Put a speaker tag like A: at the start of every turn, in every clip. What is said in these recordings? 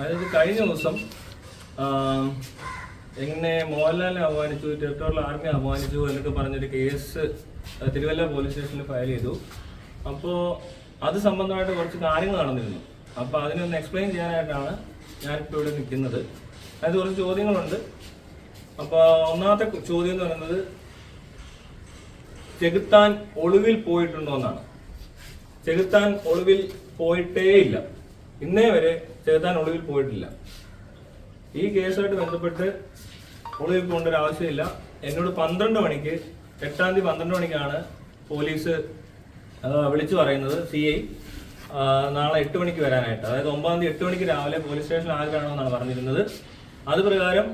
A: അതായത് കഴിഞ്ഞ ദിവസം എങ്ങനെ മോഹൻലാലിനെ അപമാനിച്ചു ടെറിട്ടോറിയൽ ആർമി അപമാനിച്ചു എന്നൊക്കെ പറഞ്ഞൊരു കേസ് തിരുവല്ല പോലീസ് സ്റ്റേഷനിൽ ഫയൽ ചെയ്തു. അപ്പോൾ അത് സംബന്ധമായിട്ട് കുറച്ച് കാര്യങ്ങൾ നടന്നിരുന്നു. അപ്പോൾ അതിനൊന്ന് എക്സ്പ്ലെയിൻ ചെയ്യാനായിട്ടാണ് ഞാനിപ്പോൾ ഇവിടെ നിൽക്കുന്നത്. അതായത് കുറച്ച് ചോദ്യങ്ങളുണ്ട്. അപ്പോൾ ഒന്നാമത്തെ ചോദ്യം എന്ന് പറയുന്നത് ചെകുത്താൻ ഒളിവിൽ പോയിട്ടുണ്ടോ എന്നാണ് ചെകുത്താൻ ഒളിവിൽ പോയിട്ടേ ഇല്ല. ഇന്നേ വരെ ചേർത്താൻ ഒളിവിൽ പോയിട്ടില്ല. ഈ കേസുമായിട്ട് ബന്ധപ്പെട്ട് ഒളിവിൽ പോകേണ്ട ഒരു ആവശ്യമില്ല. എന്നോട് പന്ത്രണ്ട് മണിക്ക് എട്ടാം തീയതി പന്ത്രണ്ട് മണിക്കാണ് പോലീസ് വിളിച്ചു പറയുന്നത് സി ഐ. നാളെ എട്ട് മണിക്ക് വരാനായിട്ട്. അതായത് ഒമ്പതാം തീയതി എട്ട് മണിക്ക് രാവിലെ പോലീസ് സ്റ്റേഷനിൽ എന്നാണ് പറഞ്ഞിരുന്നത്. അത് പ്രകാരം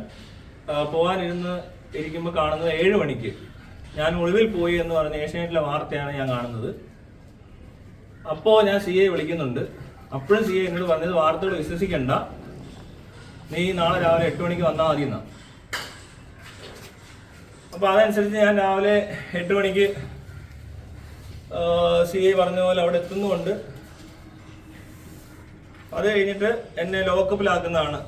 A: പോകാനിരുന്ന് ഇരിക്കുമ്പോൾ കാണുന്നത് ഏഴ് മണിക്ക്. ഞാൻ ഒളിവിൽ പോയി എന്ന് പറഞ്ഞ ഏഷ്യാനെറ്റിലെ വാർത്തയാണ് ഞാൻ കാണുന്നത്. അപ്പോൾ ഞാൻ സി ഐ വിളിക്കുന്നുണ്ട്. അപ്പോഴും സി എന്നോട് പറഞ്ഞത് വാർത്തകൾ വിശ്വസിക്കണ്ട. നീ നാളെ രാവിലെ എട്ട് മണിക്ക് വന്നാൽ മതി എന്നാ. അപ്പൊ അതനുസരിച്ച് ഞാൻ രാവിലെ എട്ട് മണിക്ക് സി ഐ പറഞ്ഞ പോലെ അവിടെ എത്തുന്നുണ്ട് അത് കഴിഞ്ഞിട്ട് എന്നെ ലോക്കപ്പിലാക്കുന്നതാണ്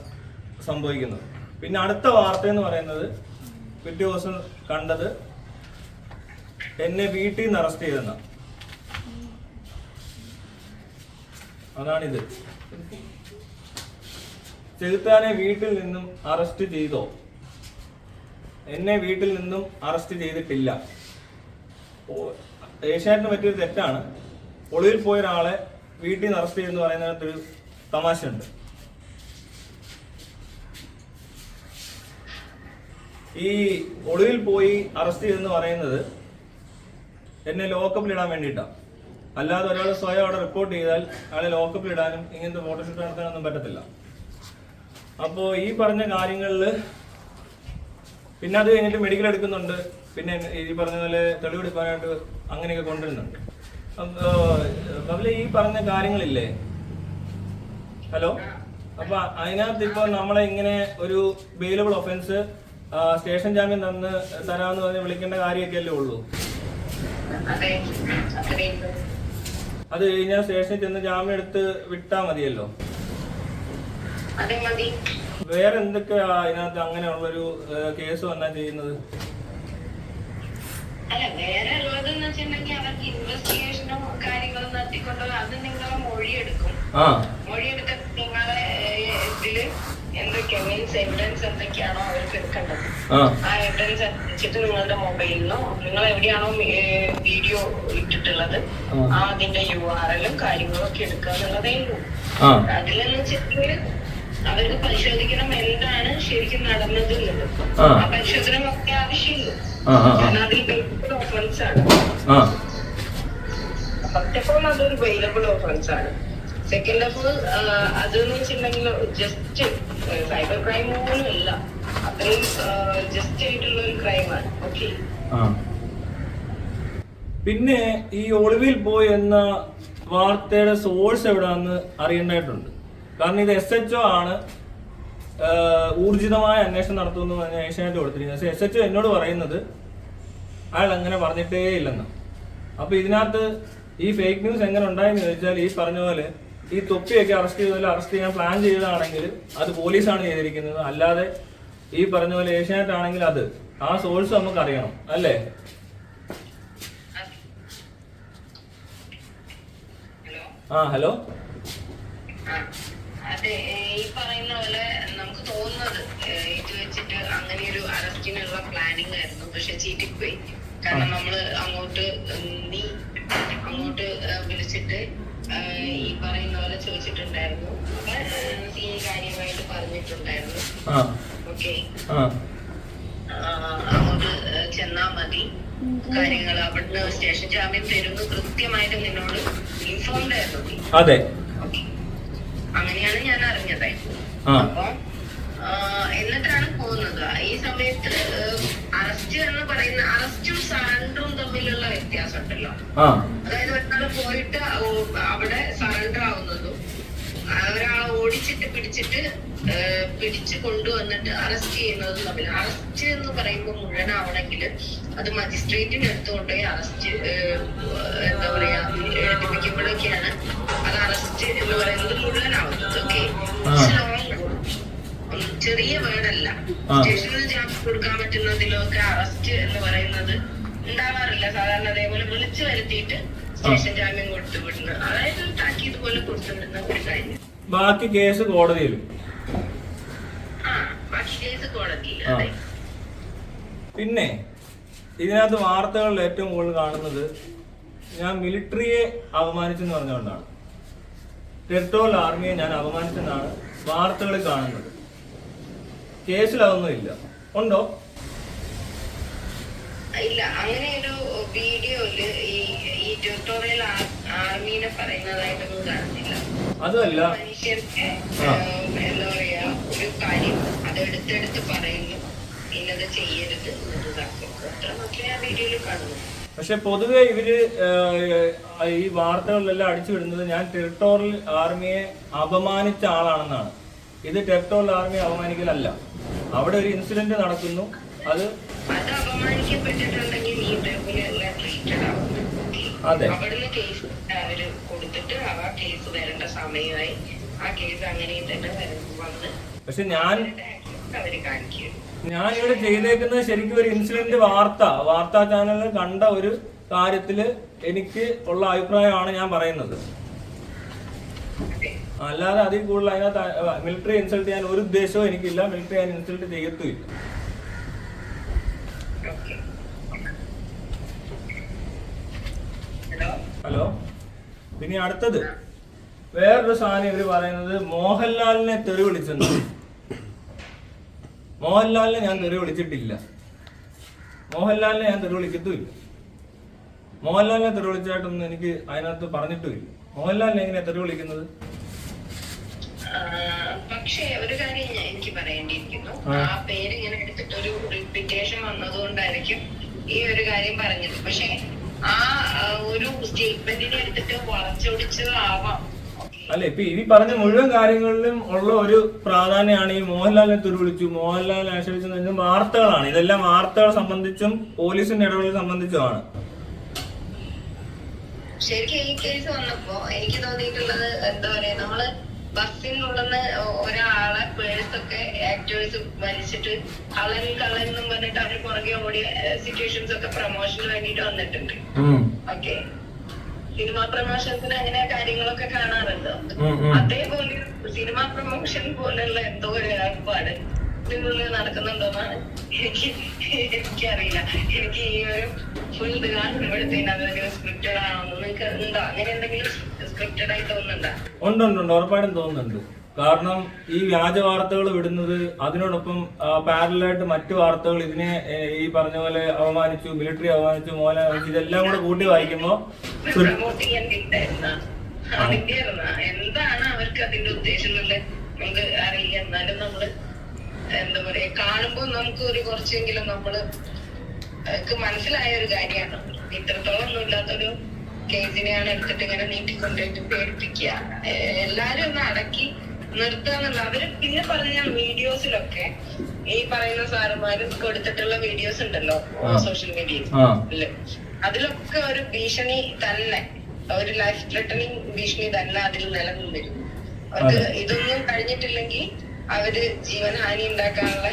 A: സംഭവിക്കുന്നത്. പിന്നെ അടുത്ത വാർത്ത എന്ന് പറയുന്നത് പിറ്റേ ദിവസം കണ്ടത് എന്നെ വീട്ടിൽ നിന്ന് അറസ്റ്റ് ചെയ്തെന്ന. അതാണിത്. ചെകുത്താനെ വീട്ടിൽ നിന്നും അറസ്റ്റ് ചെയ്തോ? എന്നെ വീട്ടിൽ നിന്നും അറസ്റ്റ് ചെയ്തിട്ടില്ല. ഓ- പറ്റിയൊരു തെറ്റാണ്. ഒളിവിൽ പോയ ഒരാളെ വീട്ടിൽ നിന്ന് അറസ്റ്റ് ചെയ്യുമെന്ന് പറയുന്നതിനകത്തൊരു തമാശയുണ്ട്. ഈ ഒളിവിൽ പോയി അറസ്റ്റ് ചെയ്തെന്ന് പറയുന്നത് എന്നെ ലോക്കപ്പിൽ ഇടാൻ വേണ്ടിയിട്ടാണ് അല്ലാതെ ഒരാൾ സ്വയം അവിടെ റിപ്പോർട്ട് ചെയ്താൽ അയാളെ ലോക്കപ്പിൽ ഇടാനും ഇങ്ങനത്തെ ഫോട്ടോഷൂട്ട് നടത്താനൊന്നും പറ്റത്തില്ല. അപ്പോൾ ഈ പറഞ്ഞ കാര്യങ്ങളിൽ പിന്നെ അത് കഴിഞ്ഞിട്ട് മെഡിക്കൽ എടുക്കുന്നുണ്ട്. പിന്നെ ഈ പറഞ്ഞ പോലെ തെളിവെടുക്കാനായിട്ട് അങ്ങനെയൊക്കെ കൊണ്ടുവരുന്നുണ്ട്. അപ്പോൾ ഈ പറഞ്ഞ കാര്യങ്ങളില്ലേ? ഹലോ? അപ്പൊ അതിനകത്ത് ഇപ്പൊ നമ്മളെ ഇങ്ങനെ ഒരു ബെയിലബിൾ ഒഫൻസ് സ്റ്റേഷൻ ജാമ്യം തന്ന് തരാമെന്ന് പറഞ്ഞ് വിളിക്കേണ്ട കാര്യമൊക്കെ അല്ലേ ഉള്ളൂ?
B: അതെ
A: കഴിഞ്ഞാൽ സ്റ്റേഷനിൽ ചെന്ന് ജാമ്യം എടുത്ത് വിട്ടാ മതിയല്ലോ.
B: മതി
A: വേറെ എന്തൊക്കെയാ അതിനകത്ത് അങ്ങനെയുള്ളൊരു കേസ് വന്നാ ചെയ്യുന്നത്?
B: അല്ല വേറെ ഉള്ളതെന്ന് വെച്ചിട്ടുണ്ടെങ്കിൽ അവർക്ക് ഇൻവെസ്റ്റിഗേഷനും കാര്യങ്ങളും നടത്തിക്കൊണ്ട് അത് നിങ്ങളെ മൊഴിയെടുക്കും.
A: ആ.
B: മൊഴിയെടുത്ത നിങ്ങളെ ഇതിൽ എന്തൊക്കെയാ മീൻസ് എവിഡൻസ് എന്തൊക്കെയാണോ അവർക്ക് എടുക്കേണ്ടത്.
A: ആ.
B: എവിഡൻസ് അനുസരിച്ചിട്ട് നിങ്ങളുടെ നിങ്ങൾ എവിടെയാണോ വീഡിയോ ഇട്ടിട്ടുള്ളത്
A: ആ.
B: അതിന്റെ യു ആർ എല്ലും കാര്യങ്ങളും ഒക്കെ എടുക്കുക എന്നുള്ളതേ ഉള്ളൂ.
A: ആ.
B: അതിലെന്ന് വെച്ചിട്ടുണ്ടെങ്കിൽ അവർക്ക് പരിശോധിക്കണം എന്താണ് ശരിക്കും നടന്നത് എന്നുള്ളത്
A: ആ.
B: പരിശോധന ഒക്കെ ആവശ്യമില്ല. കാരണം അതിൽ ബെയിലബിൾ ഓഫൻസ് ആണ്. ഫസ്റ്റ് ഓഫ് ഓൾ അതൊരു ബെയിലബിൾ ഓഫൻസ് ആണ്. സെക്കൻഡ് ഓഫ് ഓൾ അതെന്ന് വെച്ചിട്ടുണ്ടെങ്കിൽ ജസ്റ്റ് സൈബർ ക്രൈം അല്ല അത്രയും ജസ്റ്റ് ആയിട്ടുള്ള ഒരു ക്രൈമാണ് ഓക്കെ
A: പിന്നെ ഈ ഒളിവിൽ പോയി എന്ന വാർത്തയുടെ സോഴ്സ് എവിടാന്ന് അറിയേണ്ടതായിട്ടുണ്ട്. കാരണം ഇത് എസ് എച്ച് ഒ ആണ് ഊർജിതമായ അന്വേഷണം നടത്തുമെന്ന് പറഞ്ഞ ഏഷ്യാനെറ്റ് കൊടുത്തിരിക്കുന്നത്. പക്ഷേ എസ് എച്ച് ഒ എന്നോട് പറയുന്നത് അയാൾ അങ്ങനെ പറഞ്ഞിട്ടേ ഇല്ലെന്ന് അപ്പൊ ഇതിനകത്ത് ഈ ഫേക്ക് ന്യൂസ് എങ്ങനെ ഉണ്ടായെന്ന് ചോദിച്ചാൽ ഈ പറഞ്ഞ പോലെ ഈ തൊപ്പിയൊക്കെ അറസ്റ്റ് ചെയ്തതിൽ അറസ്റ്റ് ചെയ്യാൻ പ്ലാൻ ചെയ്തതാണെങ്കിൽ അത് പോലീസാണ് ചെയ്തിരിക്കുന്നത്. അല്ലാതെ ഈ പറഞ്ഞ പോലെ ഏഷ്യാനെറ്റ് ആണെങ്കിൽ അത്. ആ സോഴ്സ് നമുക്ക് അറിയണം. അല്ലേ? ആ ഹലോ?
B: അതെ ഈ പറയുന്ന പോലെ നമുക്ക് തോന്നുന്നത് ഇത് വെച്ചിട്ട് അങ്ങനെ ഒരു അറസ്റ്റിനുള്ള പ്ലാനിങ് ആയിരുന്നു. പക്ഷെ ചീറ്റിപ്പോയി. കാരണം നമ്മൾ അങ്ങോട്ട് നീ അങ്ങോട്ട് വിളിച്ചിട്ട് ഈ പറയുന്ന പോലെ ചോദിച്ചിട്ടുണ്ടായിരുന്നു. അപ്പൊ സി കാര്യമായിട്ട് പറഞ്ഞിട്ടുണ്ടായിരുന്നു. ഓക്കെ. അങ്ങോട്ട് ചെന്നാ മതി. കാര്യങ്ങൾ അവിടുന്ന് സ്റ്റേഷൻ ജാമ്യം തരുന്നു കൃത്യമായിട്ട് നിന്നോട് ഇൻഫോംഡ് ആയിരുന്നു
A: അതെ.
B: അങ്ങനെയാണ് ഞാൻ അറിഞ്ഞത് അപ്പൊ എന്നിട്ടാണ് പോകുന്നത്. ഈ സമയത്ത് അറസ്റ്റ് എന്ന് പറയുന്ന അറസ്റ്റും സറണ്ടറും തമ്മിലുള്ള വ്യത്യാസം ഉണ്ടല്ലോ
A: ആ.
B: അതായത് ഒരാൾ പോയിട്ട് അവിടെ സറണ്ടർ ആവുന്നതും ഒരാളെ ഓടിച്ചിട്ട് പിടിച്ചിട്ട് പിടിച്ചു കൊണ്ടുവന്നിട്ട് അറസ്റ്റ് ചെയ്യുന്നതും തമ്മിൽ അറസ്റ്റ് എന്ന് പറയുമ്പോൾ മുഴുവനാവണമെങ്കിൽ അത് മജിസ്ട്രേറ്റിന് എടുത്തു കൊണ്ടുപോയി അറസ്റ്റ് എന്താ പറയാ എടുപ്പിക്കുമ്പോഴൊക്കെയാണ് അത് അറസ്റ്റ് എന്ന് പറയുന്നത് മുഴുവനാവുന്നത് ഓക്കെ
A: ആ.
B: ലോങ് ചെറിയ വേർഡല്ല. സ്റ്റേഷനിൽ ജാമ്യം കൊടുക്കാൻ പറ്റുന്നതിലൊക്കെ അറസ്റ്റ് എന്ന് പറയുന്നത് ഉണ്ടാവാറില്ല. സാധാരണ അതേപോലെ വിളിച്ചു വരുത്തിയിട്ട് സ്റ്റേഷൻ ജാമ്യം കൊടുത്തു വിടുന്നു. അതായത് താക്കീത് പോലെ കൊടുത്തു വിടുന്ന ഒരു കാര്യം.
A: ബാക്കി കേസ് കോടതിയിൽ.
B: ആ ബാക്കി കേസ് കോടതിയിൽ. അതെ
A: പിന്നെ ഇതിനകത്ത് വാർത്തകളിൽ ഏറ്റവും കൂടുതൽ കാണുന്നത് ഞാൻ മിലിറ്ററിയെ അപമാനിച്ചെന്ന് പറഞ്ഞുകൊണ്ടാണ്. ടെറിട്ടോറിയൽ ആർമിയെ ഞാൻ അപമാനിച്ചെന്നാണ് വാർത്തകളിൽ കാണുന്നത്. ഇല്ല ഉണ്ടോ?
B: ഇല്ല അങ്ങനെ ഒരു വീഡിയോയിൽ ഈ ഈ ട്യൂട്ടോറിയൽ ആർമീനെ പറയുന്നതായിട്ടൊന്നും കാണുന്നില്ല.
A: അതല്ല.
B: മനുഷ്യർക്ക് എന്താ പറയാ ഒരു കാര്യം അത് എടുത്തെടുത്ത് പറയുന്നു. ഇന്നത് ചെയ്യരുത് എന്നതാക്കും അത്ര മാത്രമേ ആ വീഡിയോയിൽ കാണുന്നു.
A: പക്ഷെ പൊതുവെ ഇവർ ഈ വാർത്തകളിലെല്ലാം അടിച്ചു വിടുന്നത് ഞാൻ ടെറിട്ടോറിയൽ ആർമിയെ അപമാനിച്ച ആളാണെന്നാണ്. ഇത് ടെറിട്ടോറിയൽ ആർമിയെ അപമാനിക്കലല്ല. അവിടെ ഒരു ഇൻസിഡന്റ് നടക്കുന്നു. അത്
B: അത് അപമാനിക്കപ്പെട്ടിട്ടുണ്ടെങ്കിൽ നീ ഇതേപോലെ എല്ലാം ട്രീറ്റഡ് ആവും
A: അതെ.
B: അവിടുന്ന് കേസ് അവർ കൊടുത്തിട്ട് ആ കേസ് വരേണ്ട സമയമായി. ആ കേസ് അങ്ങനെ തന്നെ വരും വന്ന്
A: പക്ഷെ ഞാൻ
B: അവർ കാണിക്കും.
A: ഞാൻ ഇവിടെ ചെയ്തേക്കുന്നത് ശരിക്കും ഒരു ഇൻസിഡന്റ് വാർത്ത വാർത്താ ചാനലിൽ കണ്ട ഒരു കാര്യത്തിൽ എനിക്ക് ഉള്ള അഭിപ്രായമാണ് ഞാൻ പറയുന്നത്. അല്ലാതെ അതിൽ കൂടുതൽ അതിനകത്ത് മിലിറ്ററി ഇൻസൾട്ട് ചെയ്യാൻ ഒരു ഉദ്ദേശവും എനിക്കില്ല. മിലിറ്ററി ഞാൻ ഇൻസൾട്ട് ചെയ്യത്തുമില്ല
B: ഓക്കെ ഹലോ
A: ഹലോ പിന്നെ അടുത്തത്. വേറൊരു സാധനം ഇവർ പറയുന്നത് മോഹൻലാലിനെ തെറി വിളിച്ചെന്ന്. മോഹൻലാലിനെ ഞാൻ തെറി വിളിച്ചിട്ടില്ല. മോഹൻലാലിനെ ഞാൻ തെറി വിളിക്കത്തുമില്ല. മോഹൻലാലിനെ തെറി വിളിച്ചായിട്ടൊന്നും എനിക്ക് അതിനകത്ത് പറഞ്ഞിട്ടുമില്ല. മോഹൻലാലിനെ എങ്ങനെയാ തെറി വിളിക്കുന്നത്?
B: പക്ഷേ ഒരു കാര്യം ഞാൻ എനിക്ക് പറയേണ്ടിയിരിക്കുന്നു.
A: ആ.
B: ആ പേര് ഇങ്ങനെ എടുത്തിട്ട് ഒരു റിപ്പിറ്റേഷൻ വന്നതുകൊണ്ടായിരിക്കും ഈ ഒരു കാര്യം പറഞ്ഞത്. പക്ഷെ ആ ഒരു സ്റ്റേറ്റ്മെന്റിനെ എടുത്തിട്ട് വളച്ചൊടിച്ചതാവാം.
A: അല്ല ഇപ്പൊ ഈ പറഞ്ഞ മുഴുവൻ കാര്യങ്ങളിലും ഉള്ള ഒരു പ്രാധാന്യമാണ് ഈ മോഹൻലാലിനെ തുരുവിളിച്ചു വിളിച്ചു മോഹൻലാലിനെ എന്ന് വാർത്തകളാണ്. ഇതെല്ലാം വാർത്തകൾ സംബന്ധിച്ചും പോലീസിന്റെ ഇടപെടൽ സംബന്ധിച്ചുമാണ്.
B: ശരിക്കും ഈ കേസ് വന്നപ്പോ എനിക്ക് തോന്നിയിട്ടുള്ളത് എന്താ പറയാ നമ്മൾ ബസ്സിനുള്ളിന്ന് ഒരാളെ പേഴ്സൊക്കെ ആക്ടേഴ്സ് വലിച്ചിട്ട് കളൻ കളൻ എന്നും പറഞ്ഞിട്ട് അവർ പുറകെ ഓടിയ സിറ്റുവേഷൻസ് ഒക്കെ പ്രൊമോഷന് വേണ്ടിട്ട് വന്നിട്ടുണ്ട്. ഓക്കെ. സിനിമ പ്രൊമോഷൻസിന് അങ്ങനെ കാര്യങ്ങളൊക്കെ കാണാറുണ്ട്. അതേപോലെ സിനിമ പ്രൊമോഷൻ പോലുള്ള എന്തോ ഒരു ഏർപ്പാട്. ഇതിനുള്ളിൽ നടക്കുന്നുണ്ടോന്നാണ് എനിക്ക് എനിക്കറിയില്ല. എനിക്ക് ഈ ഒരു ഫുൾ ഇത് കാണുമ്പോഴത്തേനും അതെന്തെങ്കിലും സ്ക്രിപ്റ്റഡ് ആണോ നിങ്ങൾക്ക് ഉണ്ടോ? അങ്ങനെ എന്തെങ്കിലും സ്ക്രിപ്റ്റഡ് ആയി തോന്നുന്നുണ്ടോ?
A: ഉണ്ട് ഉണ്ട് ഉണ്ട്. ഉറപ്പായിട്ടും തോന്നുന്നുണ്ട്. കാരണം ഈ വ്യാജ വാർത്തകൾ വിടുന്നത് അതിനോടൊപ്പം പാരലായിട്ട് മറ്റു വാർത്തകൾ ഇതിനെ ഈ പറഞ്ഞ പോലെ അവമാനിച്ചു മിലിറ്ററി അവമാനിച്ചു മോഹൻലാൽ ഇതെല്ലാം കൂടെ കൂട്ടി വായിക്കുമ്പോ
B: എന്താണ് അവർക്ക് അതിന്റെ ഉദ്ദേശം നമുക്ക് അറിയില്ല. എന്നാലും നമ്മൾ എന്താ പറയാ കാണുമ്പോ നമുക്ക് ഒരു കുറച്ചെങ്കിലും നമ്മൾ മനസ്സിലായ ഒരു കാര്യമാണ്. ഇത്രത്തോളം ഒന്നും ഇല്ലാത്തൊരു കേസിനെയാണ് എടുത്തിട്ട് ഇങ്ങനെ നീട്ടിക്കൊണ്ടുപോയിട്ട് പേടിപ്പിക്കുക. എല്ലാരും ഒന്ന് അടക്കി നിർത്തുക അവർ പിന്നെ പറഞ്ഞ വീഡിയോസിലൊക്കെ ഈ പറയുന്ന സാറുമാര് കൊടുത്തിട്ടുള്ള വീഡിയോസ് ഉണ്ടല്ലോ സോഷ്യൽ മീഡിയയിൽ. അതിലൊക്കെ ഒരു ഭീഷണി തന്നെ ഒരു ലൈഫ് ത്രെട്ടനിങ് ഭീഷണി തന്നെ അതിൽ നിലനിന്നിരുന്നു. അവർക്ക്. ഇതൊന്നും കഴിഞ്ഞിട്ടില്ലെങ്കിൽ അവർ ജീവനഹാനി ഉണ്ടാക്കാനുള്ള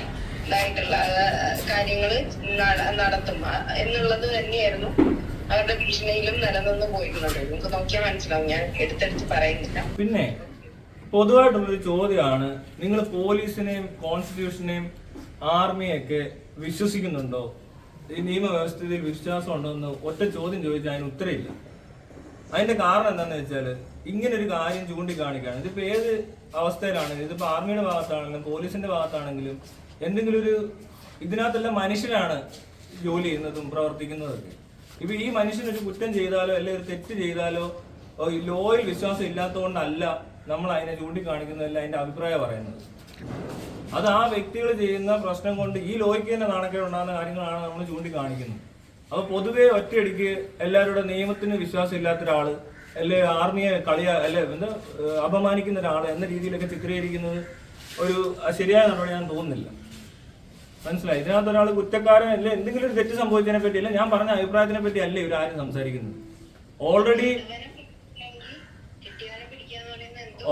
B: ഇതായിട്ടുള്ള കാര്യങ്ങൾ നടത്തും. എന്നുള്ളത് തന്നെയായിരുന്നു അവരുടെ ഭീഷണിയിലും നിലനിന്ന് പോയിരുന്നത്. നമുക്ക് നോക്കിയാൽ മനസ്സിലാവും. ഞാൻ എടുത്തെടുത്ത് പറയുന്നില്ല.
A: പിന്നെ പൊതുവായിട്ടുള്ളൊരു ചോദ്യമാണ്. നിങ്ങൾ പോലീസിനെയും കോൺസ്റ്റിറ്റ്യൂഷനെയും ആർമിയൊക്കെ വിശ്വസിക്കുന്നുണ്ടോ? ഈ നിയമവ്യവസ്ഥയിൽ വിശ്വാസം ഉണ്ടോ എന്ന് ഒറ്റ ചോദ്യം ചോദിച്ചാൽ അതിന് ഉത്തരമില്ല. അതിന്റെ കാരണം എന്താണെന്ന് വെച്ചാൽ ഇങ്ങനെ ഒരു കാര്യം ചൂണ്ടിക്കാണിക്കുകയാണ് ഇതിപ്പോ ഏത് അവസ്ഥയിലാണെങ്കിലും ഇതിപ്പോ ആർമിയുടെ ഭാഗത്താണെങ്കിലും പോലീസിന്റെ ഭാഗത്താണെങ്കിലും എന്തെങ്കിലും ഒരു ഇതിനകത്തെല്ലാം മനുഷ്യരാണ് ജോലി ചെയ്യുന്നതും പ്രവർത്തിക്കുന്നതൊക്കെ. ഇപ്പൊ ഈ മനുഷ്യനൊരു കുറ്റം ചെയ്താലോ അല്ലെങ്കിൽ ഒരു തെറ്റ് ചെയ്താലോ ലോയിൽ വിശ്വാസം ഇല്ലാത്തതുകൊണ്ടല്ല നമ്മൾ അതിനെ ചൂണ്ടിക്കാണിക്കുന്നതല്ല അതിന്റെ അഭിപ്രായം പറയുന്നത്. അത് ആ വ്യക്തികൾ ചെയ്യുന്ന പ്രശ്നം കൊണ്ട് ഈ ലോയ്ക്ക് തന്നെ നാണക്കേട് ഉണ്ടാകുന്ന കാര്യങ്ങളാണ് നമ്മൾ ചൂണ്ടിക്കാണിക്കുന്നത്. അപ്പൊ പൊതുവെ ഒറ്റയടിക്ക് എല്ലാവരുടെ നിയമത്തിന് വിശ്വാസം ഇല്ലാത്ത ഒരാൾ അല്ലെ ആർമിയെ കളിയ അല്ലെ എന്താ അപമാനിക്കുന്ന ഒരാൾ എന്ന രീതിയിലൊക്കെ ചിത്രീകരിക്കുന്നത് ഒരു ശരിയായ ഞാൻ തോന്നുന്നില്ല. മനസ്സിലായി? ഇതിനകത്ത് ഒരാൾ കുറ്റക്കാരൻ അല്ലെ എന്തെങ്കിലും ഒരു തെറ്റ് സംഭവിച്ചതിനെ പറ്റിയല്ല ഞാൻ പറഞ്ഞ അഭിപ്രായത്തിനെ പറ്റി അല്ലേ ഇവരാരും സംസാരിക്കുന്നത്? ഓൾറെഡി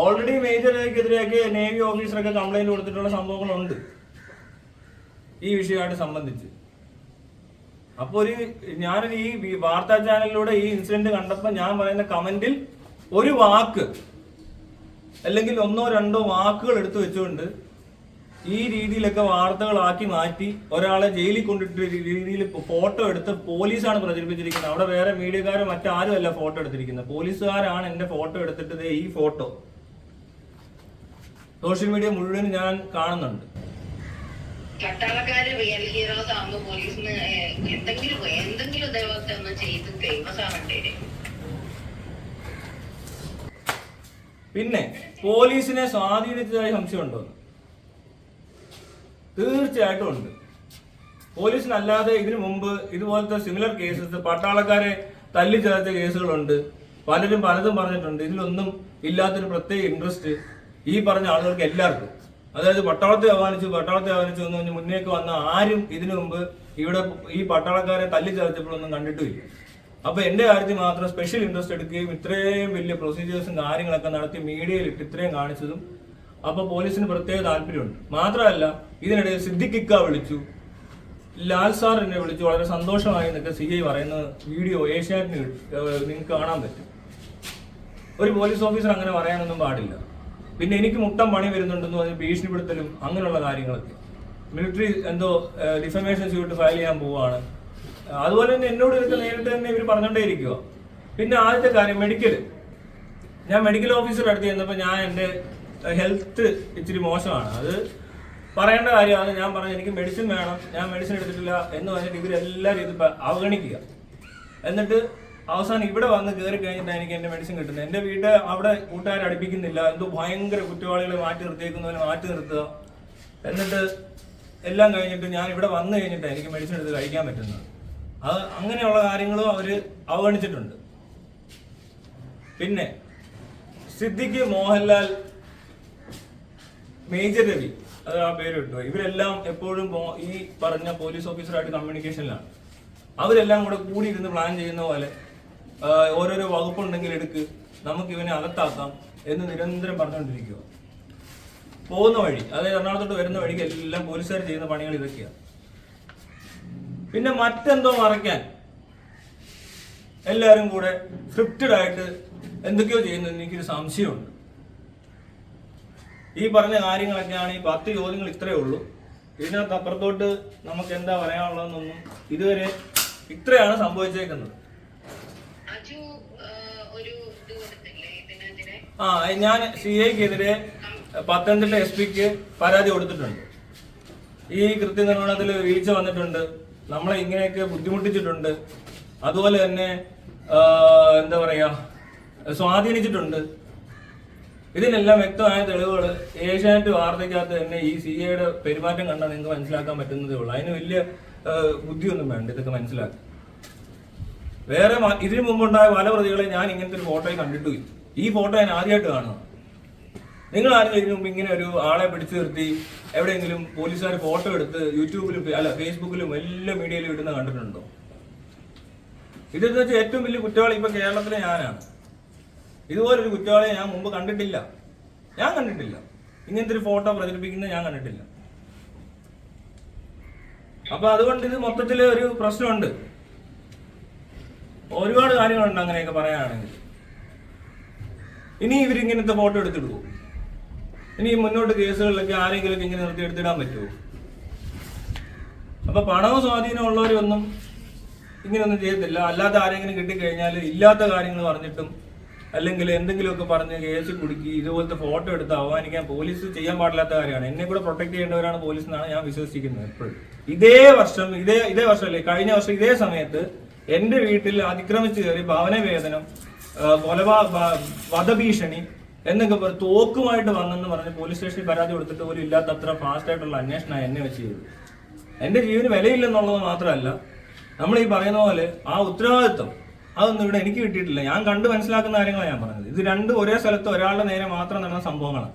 A: ഓൾറെഡി മേജർക്കെതിരെയൊക്കെ നേവി ഓഫീസറൊക്കെ കംപ്ലൈന്റ് കൊടുത്തിട്ടുള്ള സംഭവങ്ങളുണ്ട്. ഈ വിഷയമായിട്ട് സംബന്ധിച്ച്. അപ്പൊ ഒരു ഞാനൊരു ഈ വാർത്താ ചാനലിലൂടെ ഈ ഇൻസിഡന്റ് കണ്ടപ്പോ ഞാൻ പറയുന്ന കമന്റിൽ ഒരു വാക്ക് അല്ലെങ്കിൽ ഒന്നോ രണ്ടോ വാക്കുകൾ എടുത്തു വെച്ചുകൊണ്ട് ഈ രീതിയിലൊക്കെ വാർത്തകളാക്കി മാറ്റി ഒരാളെ ജയിലിൽ കൊണ്ടിട്ട് രീതിയിൽ ഫോട്ടോ എടുത്ത് പോലീസാണ് പ്രചരിപ്പിച്ചിരിക്കുന്നത്. അവിടെ വേറെ മീഡിയക്കാരും മറ്റാരും അല്ല ഫോട്ടോ എടുത്തിരിക്കുന്നത്. പോലീസുകാരാണ് എന്റെ ഫോട്ടോ എടുത്തിട്ട് ഈ ഫോട്ടോ. സോഷ്യൽ മീഡിയ മുഴുവൻ ഞാൻ കാണുന്നുണ്ട്.
B: പട്ടാളക്കാര് റിയൽ ഹീറോസ് ആകുമ്പോ പോലീസിന് ഏഹ്, എന്തെങ്കിലും എന്തെങ്കിലും ഇതേപോലത്തെ ഒന്ന് ചെയ്ത് ഫേമസ് ആവണ്ടേ?
A: പിന്നെ പോലീസിനെ സ്വാധീനിച്ചതായി സംശയമുണ്ടോ? തീർച്ചയായിട്ടും ഉണ്ട്. പോലീസിനല്ലാതെ ഇതിനു മുമ്പ് ഇതുപോലത്തെ സിമിലർ കേസസ് പട്ടാളക്കാരെ തല്ലി ചേർത്ത കേസുകളുണ്ട്. പലരും പലതും പറഞ്ഞിട്ടുണ്ട്. ഇതിലൊന്നും ഇല്ലാത്തൊരു പ്രത്യേക ഇൻട്രസ്റ്റ് ഈ പറഞ്ഞ ആളുകൾക്ക് എല്ലാവർക്കും. അതായത് പട്ടാളത്തെ ആഹ്വാനിച്ചു പട്ടാളത്തെ ആഹ്വാനിച്ചു എന്ന് പറഞ്ഞ് മുന്നേക്ക് വന്ന ആരും ഇതിനു മുമ്പ് ഇവിടെ ഈ പട്ടാളക്കാരെ തല്ലി ചതച്ചപ്പോഴൊന്നും കണ്ടിട്ടുമില്ല അപ്പൊ എന്റെ കാര്യത്തിൽ മാത്രം സ്പെഷ്യൽ ഇൻട്രസ്റ്റ് എടുക്കുകയും ഇത്രയും വലിയ പ്രൊസീജിയേഴ്സും കാര്യങ്ങളൊക്കെ നടത്തി മീഡിയയിൽ ഇട്ട് ഇത്രയും കാണിച്ചതും അപ്പൊ പോലീസിന് പ്രത്യേക താല്പര്യമുണ്ട്. മാത്രമല്ല ഇതിനിടയിൽ സിദ്ദിഖിക്ക വിളിച്ചു. ലാൽ സാർ എന്നെ വിളിച്ചു. വളരെ സന്തോഷമായി എന്നൊക്കെ സി ഐ പറയുന്ന വീഡിയോ ഏഷ്യാറ്റിന് നിങ്ങൾക്ക് കാണാൻ പറ്റും. ഒരു പോലീസ് ഓഫീസർ അങ്ങനെ പറയാനൊന്നും പാടില്ല. പിന്നെ എനിക്ക് മുട്ടം പണി വരുന്നുണ്ടെന്ന് പറഞ്ഞ് ഭീഷണിപ്പെടുത്തലും അങ്ങനെയുള്ള കാര്യങ്ങളൊക്കെ. മിലിറ്ററി എന്തോ ഡിഫമേഷൻ സ്യൂട്ട് ഫയൽ ചെയ്യാൻ പോവുകയാണ്. അതുപോലെ തന്നെ എന്നോട് ഇതൊക്കെ നേരിട്ട് തന്നെ ഇവർ പറഞ്ഞുകൊണ്ടേ ഇരിക്കുക പിന്നെ ആദ്യത്തെ കാര്യം മെഡിക്കൽ ഞാൻ മെഡിക്കൽ ഓഫീസർ അടുത്ത് ചെന്നപ്പോൾ ഞാൻ എന്റെ ഹെൽത്ത് ഇച്ചിരി മോശമാണ്. അത് പറയേണ്ട കാര്യമാണ്. ഞാൻ പറഞ്ഞു എനിക്ക് മെഡിസിൻ വേണം. ഞാൻ മെഡിസിൻ എടുത്തിട്ടില്ല എന്ന് പറഞ്ഞിട്ട് ഇവരെല്ലാവരും ഇത് അവഗണിക്കുക. എന്നിട്ട് അവസാനം ഇവിടെ വന്ന് കയറി കഴിഞ്ഞിട്ടാണ് എനിക്ക് എന്റെ മെഡിസിൻ കിട്ടുന്നത്. എന്റെ വീട് അവിടെ കൂട്ടുകാരെ അടുപ്പിക്കുന്നില്ല. എന്തോ ഭയങ്കര കുറ്റവാളികളെ മാറ്റി നിർത്തിയേക്കുന്ന പോലെ മാറ്റി നിർത്തുക. എന്നിട്ട് എല്ലാം കഴിഞ്ഞിട്ട് ഞാൻ ഇവിടെ വന്നു കഴിഞ്ഞിട്ട് എനിക്ക് മെഡിസിൻ എടുത്ത് കഴിക്കാൻ പറ്റുന്നത്. അത് അങ്ങനെയുള്ള കാര്യങ്ങളും അവർ അവഗണിച്ചിട്ടുണ്ട്. പിന്നെ സിദ്ദിഖ് മോഹൻലാൽ മേജർ രവി അത് ആ പേര് കിട്ടുക ഇവരെല്ലാം എപ്പോഴും ഈ പറഞ്ഞ പോലീസ് ഓഫീസറായിട്ട് കമ്മ്യൂണിക്കേഷനിലാണ് അവരെല്ലാം കൂടെ കൂടി ഇരുന്ന് പ്ലാൻ ചെയ്യുന്ന പോലെ ഓരോരോ വകുപ്പുണ്ടെങ്കിൽ എടുക്ക്. നമുക്ക് ഇവനെ അകത്താക്കാം എന്ന് നിരന്തരം പറഞ്ഞുകൊണ്ടിരിക്കുക പോകുന്ന വഴി അതായത് എറണാകുളത്തോട്ട് വരുന്ന വഴിക്ക് എല്ലാം പോലീസുകാർ ചെയ്യുന്ന പണികൾ ഇതൊക്കെയാണ് പിന്നെ മറ്റെന്തോ മറയ്ക്കാൻ. എല്ലാവരും കൂടെ സ്ക്രിപ്റ്റഡ് ആയിട്ട് എന്തൊക്കെയോ ചെയ്യുന്നത് എനിക്കൊരു സംശയമുണ്ട്. ഈ പറഞ്ഞ കാര്യങ്ങളൊക്കെയാണ് ഈ പത്ത് ചോദ്യങ്ങൾ ഇത്രയേ ഉള്ളൂ. ഇതിനകത്ത് അപ്പുറത്തോട്ട് നമുക്ക് എന്താ പറയാനുള്ളതെന്നൊന്നും ഇതുവരെ ഇത്രയാണ് സംഭവിച്ചേക്കുന്നത്. ആ ഞാൻ സി ഐക്കെതിരെ പത്തനംതിട്ട എസ് പിക്ക് പരാതി കൊടുത്തിട്ടുണ്ട്. ഈ കൃത്യനിർവഹണത്തിൽ വീഴ്ച വന്നിട്ടുണ്ട്. നമ്മളെ ഇങ്ങനെയൊക്കെ ബുദ്ധിമുട്ടിച്ചിട്ടുണ്ട്. അതുപോലെ തന്നെ എന്താ പറയാ സ്വാധീനിച്ചിട്ടുണ്ട്. ഇതിനെല്ലാം വ്യക്തമായ തെളിവുകൾ ഏഷ്യാനെറ്റ് വാർത്തയ്ക്കകത്ത് തന്നെ ഈ സി എയുടെ പെരുമാറ്റം കണ്ടാൽ നിങ്ങൾക്ക് മനസ്സിലാക്കാൻ പറ്റുന്നതേ ഉള്ളൂ. അതിന് വലിയ ബുദ്ധിയൊന്നും വേണ്ട. ഇതൊക്കെ മനസ്സിലാക്കി. വേറെ ഇതിനു മുമ്പുണ്ടായ പല പ്രതികളെ ഞാൻ ഇങ്ങനത്തെ ഒരു ഫോട്ടോയിൽ കണ്ടിട്ടുമില്ല. ഈ ഫോട്ടോ ഞാൻ ആദ്യമായിട്ട് കാണുന്നു നിങ്ങൾ ആരും ഇതിനു മുമ്പ് ഇങ്ങനെ ഒരു ആളെ പിടിച്ചു നിർത്തി എവിടെയെങ്കിലും പോലീസുകാർ ഫോട്ടോ എടുത്ത് യൂട്യൂബിലും അല്ല ഫേസ്ബുക്കിലും എല്ലാ മീഡിയയിലും ഇടുന്ന കണ്ടിട്ടുണ്ടോ? ഇതെന്ന് വെച്ചാൽ ഏറ്റവും വലിയ കുറ്റവാളി ഇപ്പൊ കേരളത്തിലെ ഞാനാണ്. ഇതുപോലൊരു കുറ്റവാളിയെ ഞാൻ മുമ്പ് കണ്ടിട്ടില്ല. ഞാൻ കണ്ടിട്ടില്ല. ഇങ്ങനത്തെ ഒരു ഫോട്ടോ പ്രചരിപ്പിക്കുന്നത് ഞാൻ കണ്ടിട്ടില്ല. അപ്പൊ അതുകൊണ്ട് ഇത് മൊത്തത്തിൽ ഒരു പ്രശ്നമുണ്ട്. ഒരുപാട് കാര്യങ്ങളുണ്ട് അങ്ങനെയൊക്കെ പറയാനാണെങ്കിൽ. ഇനി ഇവരിങ്ങനത്തെ ഫോട്ടോ എടുത്തിടുവോ? ഇനി മുന്നോട്ട് കേസുകളിലൊക്കെ ആരെങ്കിലും ഇങ്ങനെ നിർത്തി എടുത്തിടാൻ പറ്റുമോ അപ്പൊ പണവും സ്വാധീനം ഉള്ളവരൊന്നും ഇങ്ങനെയൊന്നും ചെയ്യത്തില്ല. അല്ലാതെ ആരെങ്കിലും കിട്ടിക്കഴിഞ്ഞാൽ ഇല്ലാത്ത കാര്യങ്ങൾ പറഞ്ഞിട്ടും അല്ലെങ്കിൽ എന്തെങ്കിലുമൊക്കെ പറഞ്ഞ് കേസ് കുടുക്കി ഇതുപോലത്തെ ഫോട്ടോ എടുത്ത് അവമാനിക്കാൻ പോലീസ് ചെയ്യാൻ പാടില്ലാത്ത കാര്യമാണ്. എന്നെ കൂടെ പ്രൊട്ടക്ട് ചെയ്യേണ്ടവരാണ് പോലീസ് എന്നാണ് ഞാൻ വിശ്വസിക്കുന്നത് എപ്പോഴും. ഇതേ വർഷം ഇതേ ഇതേ വർഷമല്ലേ കഴിഞ്ഞ വർഷം ഇതേ സമയത്ത് എന്റെ വീട്ടിൽ അതിക്രമിച്ചു കയറി ഭവന വേതനം കൊലപാ വധഭീഷണി എന്നൊക്കെ പറഞ്ഞ് തോക്കുമായിട്ട് വന്നെന്ന് പറഞ്ഞ് പോലീസ് സ്റ്റേഷനിൽ പരാതി കൊടുത്തിട്ട് പോലും ഇല്ലാത്ത അത്ര ഫാസ്റ്റ് ആയിട്ടുള്ള അന്വേഷണം എന്നെ വെച്ച് ചെയ്തത് എന്റെ ജീവന് വിലയില്ലെന്നുള്ളത് മാത്രമല്ല നമ്മൾ ഈ പറയുന്ന പോലെ ആ ഉത്തരവാദിത്വം അതൊന്നും ഇവിടെ എനിക്ക് കിട്ടിയിട്ടില്ല. ഞാൻ കണ്ട് മനസ്സിലാക്കുന്ന കാര്യങ്ങളാണ് ഞാൻ പറഞ്ഞത്. ഇത് രണ്ടും ഒരേ സ്ഥലത്ത് ഒരാളുടെ നേരെ മാത്രം നടന്ന സംഭവങ്ങളാണ്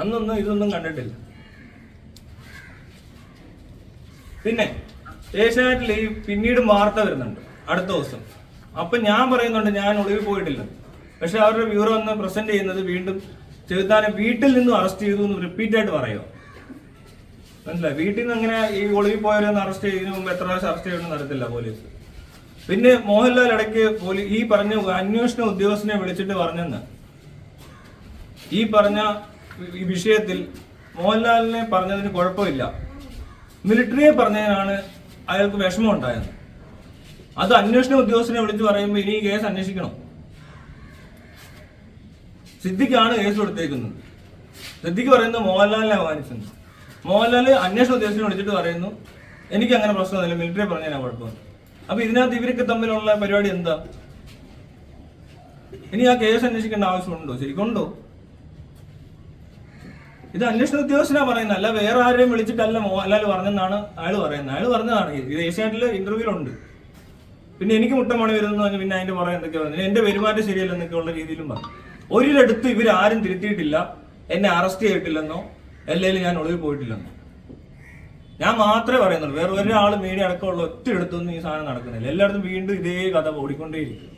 A: അന്നൊന്നും ഇതൊന്നും കണ്ടിട്ടില്ല. പിന്നെ ഏഷ്യാനെറ്റിൽ പിന്നീട് വാർത്ത വരുന്നുണ്ട്. അടുത്ത ദിവസം. അപ്പൊ ഞാൻ പറയുന്നുണ്ട് ഞാൻ ഒളിവിൽ പോയിട്ടില്ല. പക്ഷെ അവരുടെ ബ്യൂറോ ഒന്ന് പ്രസന്റ് ചെയ്യുന്നത് വീണ്ടും ചെറുത്താനെ വീട്ടിൽ നിന്നും അറസ്റ്റ് ചെയ്തു എന്ന് റിപ്പീറ്റ് ആയിട്ട് പറയുമോ മനസ്സിലായി? വീട്ടിൽ നിന്ന് അങ്ങനെ ഈ ഒളിവിൽ പോയവരൊന്ന് അറസ്റ്റ് ചെയ്യുന്നതിന് മുമ്പ് എത്ര പ്രാവശ്യം അറസ്റ്റ് ചെയ്യണമെന്ന് അറിയത്തില്ല പോലീസ്. പിന്നെ മോഹൻലാൽ ഇടയ്ക്ക് പോലീസ് ഈ പറഞ്ഞ അന്വേഷണ ഉദ്യോഗസ്ഥനെ വിളിച്ചിട്ട് പറഞ്ഞെന്ന്. ഈ പറഞ്ഞ ഈ വിഷയത്തിൽ മോഹൻലാലിനെ പറഞ്ഞതിന് കുഴപ്പമില്ല. മിലിറ്ററിയെ പറഞ്ഞതിനാണ് അയാൾക്ക് വിഷമം ഉണ്ടായത് അത് അന്വേഷണ ഉദ്യോഗസ്ഥനെ വിളിച്ച് പറയുമ്പോൾ ഇനി കേസ് അന്വേഷിക്കണം. സിദ്ദിഖാണ് കേസ് കൊടുത്തേക്കുന്നത്. സിദ്ദിഖ് പറയുന്നത് മോഹൻലാലിനെ അപമാനിച്ചത് മോഹൻലാൽ അന്വേഷണ ഉദ്യോഗസ്ഥനെ വിളിച്ചിട്ട് പറയുന്നു എനിക്ക് അങ്ങനെ പ്രശ്നമൊന്നുമില്ല മിലിറ്ററി പറഞ്ഞാൽ കുഴപ്പമില്ല അപ്പൊ ഇതിനകത്ത് ഇവരൊക്കെ തമ്മിലുള്ള പരിപാടി എന്താ? ഇനി ആ കേസ് അന്വേഷിക്കേണ്ട ആവശ്യമുണ്ടോ? ശരിക്കുണ്ടോ? ഇത് അന്വേഷണ ഉദ്യോഗസ്ഥനാ പറയുന്നത് അല്ല വേറെ ആരെയും വിളിച്ചിട്ടല്ല മോഹൻലാൽ പറഞ്ഞെന്നാണ് അയാൾ പറയുന്നത്. അയാൾ പറഞ്ഞതാണ് ഇത് ഏഷ്യാനെറ്റിൽ ഇന്റർവ്യൂലുണ്ട് പിന്നെ എനിക്ക് മുട്ടമാണ് വരുന്നത് പറഞ്ഞു പിന്നെ അതിന്റെ പുറകെ എന്തൊക്കെയാ പറഞ്ഞു. എന്റെ പെരുമാറ്റം ശരിയല്ല എന്നൊക്കെയുള്ള രീതിയിലും പറഞ്ഞു. ഒരിടത്ത് ഇവരാരും തിരുത്തിയിട്ടില്ല. എന്നെ അറസ്റ്റ് ചെയ്തിട്ടില്ലെന്നോ അല്ലെങ്കിൽ ഞാൻ ഒളിവിൽ പോയിട്ടില്ലെന്നോ. ഞാൻ മാത്രമേ പറയുന്നുള്ളൂ. വേറെ ഒരാൾ മീഡിയ അടക്കമുള്ള ഒറ്റ ഇടത്തൊന്നും ഈ സാധനം നടക്കുന്നില്ല. എല്ലായിടത്തും വീണ്ടും ഇതേ കഥ ഓടിക്കൊണ്ടേയിരിക്കും.